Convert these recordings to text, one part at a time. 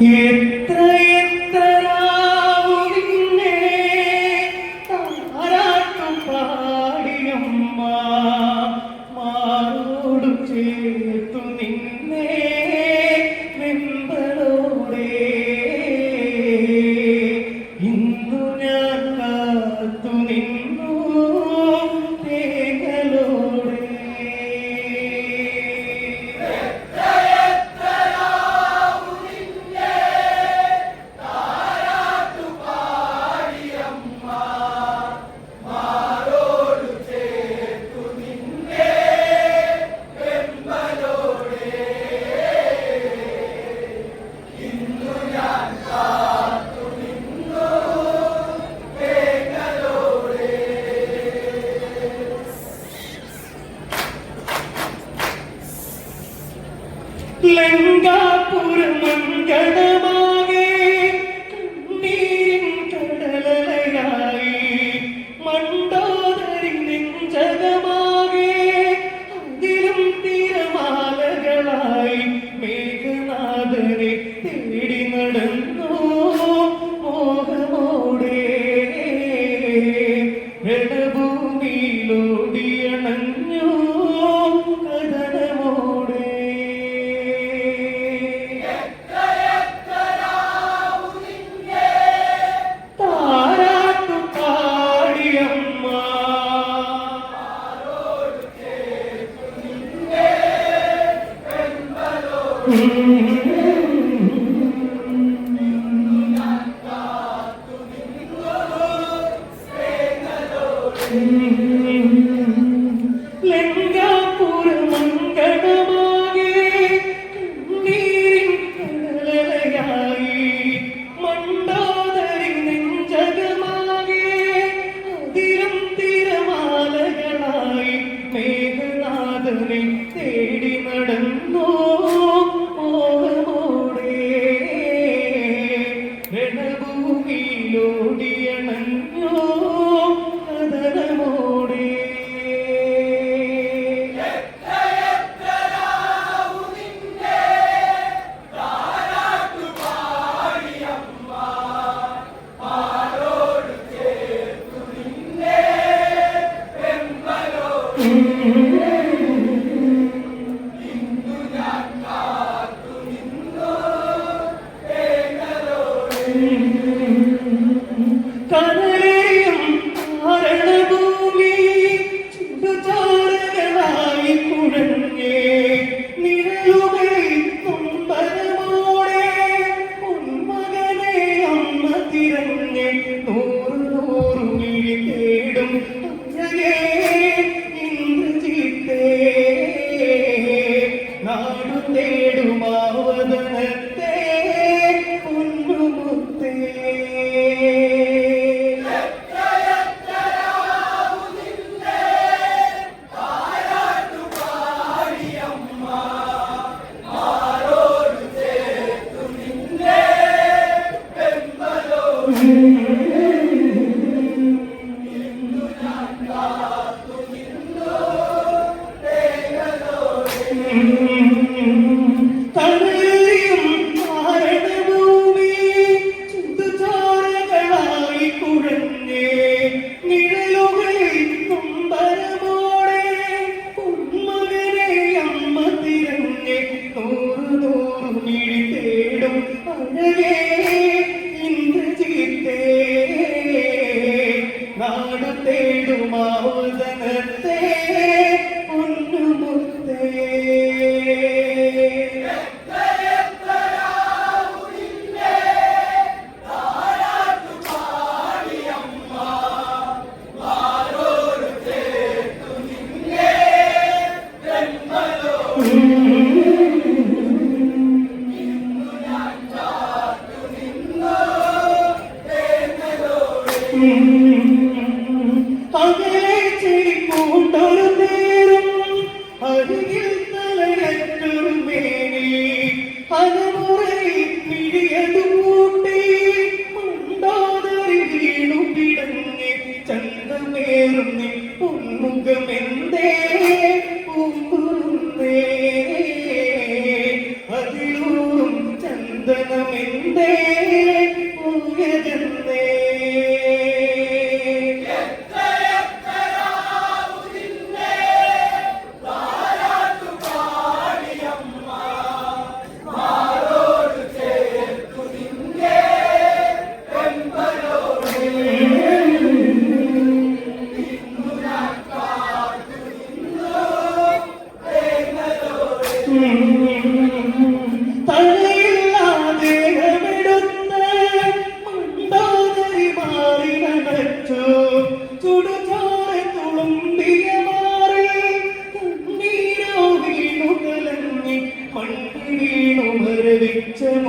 എത്ര ലങ്കാപുരമങ്കടമാകെ കണ്ണീരിൻ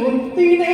முத்தினே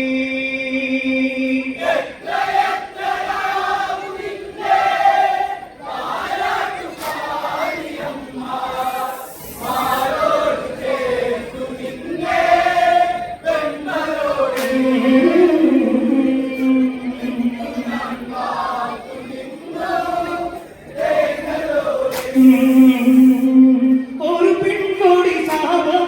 সাহাবা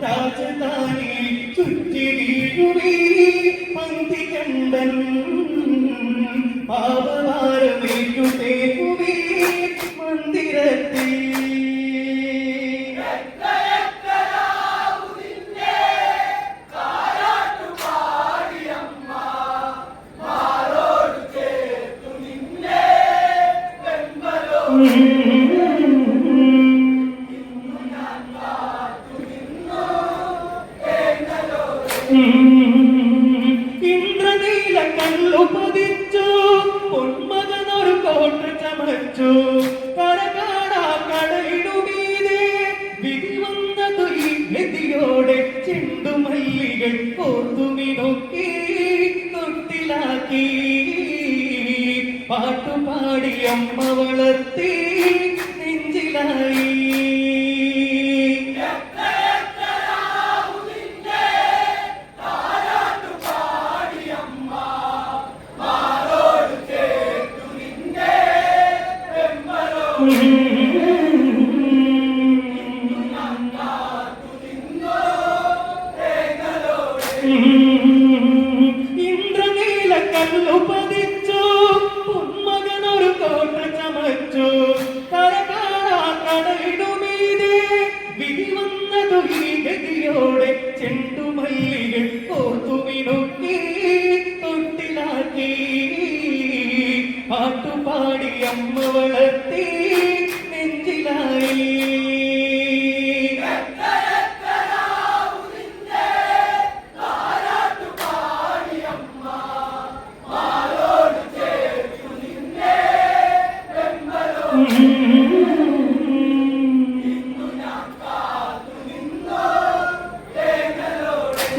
ta trên. വിധി വന്നതു ഈ ഗതിയോടെ ചെണ്ടുമല്ലികൾ കോർത്തുമിനൊക്കെ തൊട്ടിലാക്കി പാട്ടുപാടി അമ്മ വളർത്തി നെഞ്ചിലായി Mm-hmm.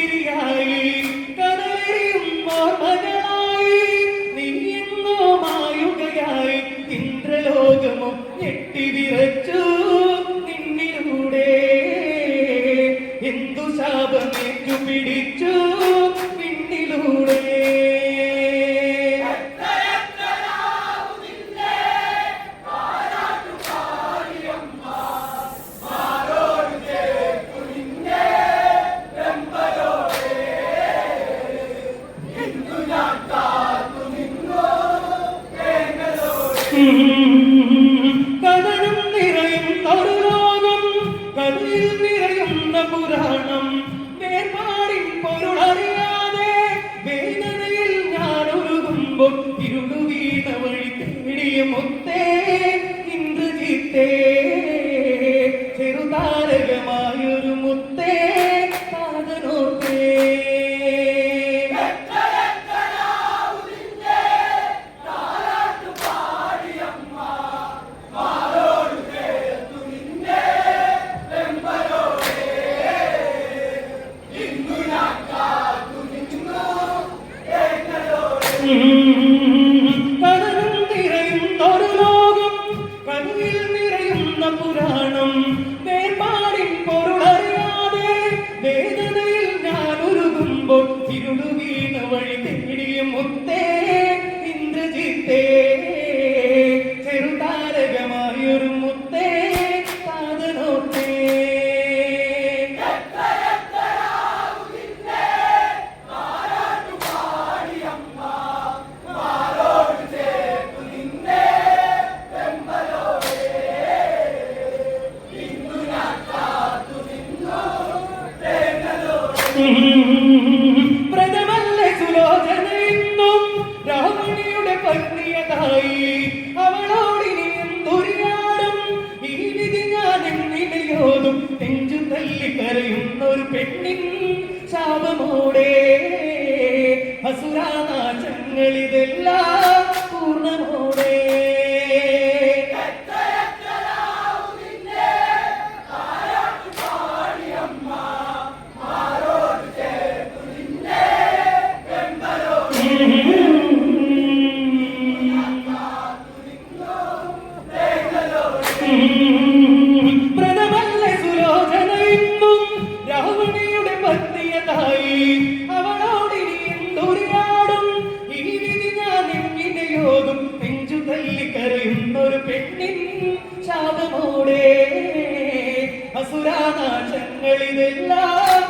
நீரியாய் Mm-hmm. ഒരു പെണ്ണിൻ ശാപമോടെ അസുരാനാശങ്ങളിതെല്ലാം